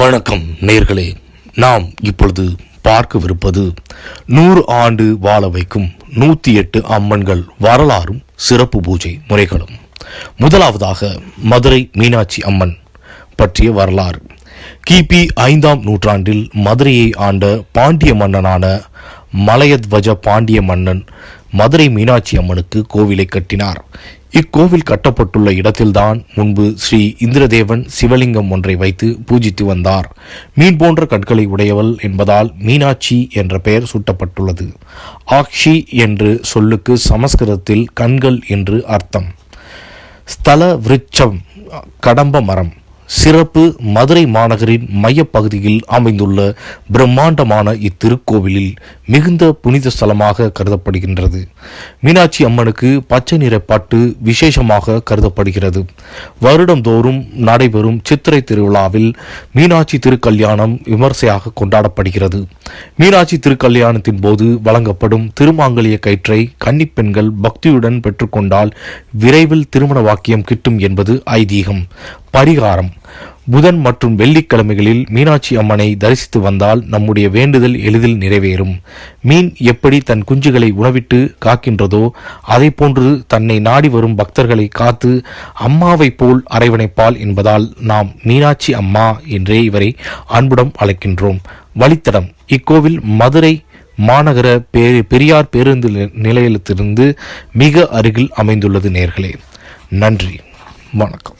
வணக்கம் நேர்களே நாம் இப்பொழுது பார்க்கவிருப்பது நூறு ஆண்டு வாழ வைக்கும் நூற்றி எட்டு அம்மன்கள் வரலாறும் சிறப்பு பூஜை முறைகளும். முதலாவதாக மதுரை மீனாட்சி அம்மன் பற்றிய வரலாறு. கிபி ஐந்தாம் நூற்றாண்டில் மதுரையை ஆண்ட பாண்டிய மன்னனான மலையத்வஜ பாண்டிய மன்னன் மதுரை மீனாட்சி அம்மனுக்கு கோவிலை கட்டினார். இக்கோவில் கட்டப்பட்டுள்ள இடத்தில்தான் முன்பு ஸ்ரீ இந்திரதேவன் சிவலிங்கம் ஒன்றை வைத்து பூஜித்து வந்தார். மீன் போன்ற கற்களை உடையவள் என்பதால் மீனாட்சி என்ற பெயர் சூட்டப்பட்டுள்ளது. ஆக்ஷி என்று சொல்லுக்கு சமஸ்கிருதத்தில் கண்கள் என்று அர்த்தம். ஸ்தல விருட்சம் கடம்ப மரம். சிறப்பு மதுரை மாநகரின் மையப்பகுதியில் அமைந்துள்ள பிரம்மாண்டமான இத்திருக்கோவிலில் மிகுந்த புனித ஸ்தலமாக கருதப்படுகின்றது. மீனாட்சி அம்மனுக்கு பச்சை நிற பாட்டு விசேஷமாக கருதப்படுகிறது. வருடந்தோறும் நடைபெறும் சித்திரை திருவிழாவில் மீனாட்சி திருக்கல்யாணம் விமர்சையாக கொண்டாடப்படுகிறது. மீனாட்சி திருக்கல்யாணத்தின் போது வழங்கப்படும் திருமாங்கலிய கயிற்றை கன்னிப்பெண்கள் பக்தியுடன் பெற்றுக்கொண்டால் விரைவில் திருமண வாக்கியம் கிட்டும் என்பது ஐதீகம். பரிகாரம். புதன் மற்றும் வெள்ளிக்கிழமைகளில் மீனாட்சி அம்மனை தரிசித்து வந்தால் நம்முடைய வேண்டுதல் எளிதில் நிறைவேறும். மீன் எப்படி தன் குஞ்சுகளை உணவிட்டு காக்கின்றதோ அதை போன்று தன்னை நாடி வரும் பக்தர்களை காத்து அம்மாவைப் போல் அரவணைப்பாள் என்பதால் நாம் மீனாட்சி அம்மா என்றே இவரை அன்புடன் அழைக்கின்றோம். வழித்தடம். இக்கோவில் மதுரை மாநகர பே- பெரியார் பேருந்து நிலையத்திலிருந்து மிக அருகில் அமைந்துள்ளது நேர்களே. நன்றி. வணக்கம்.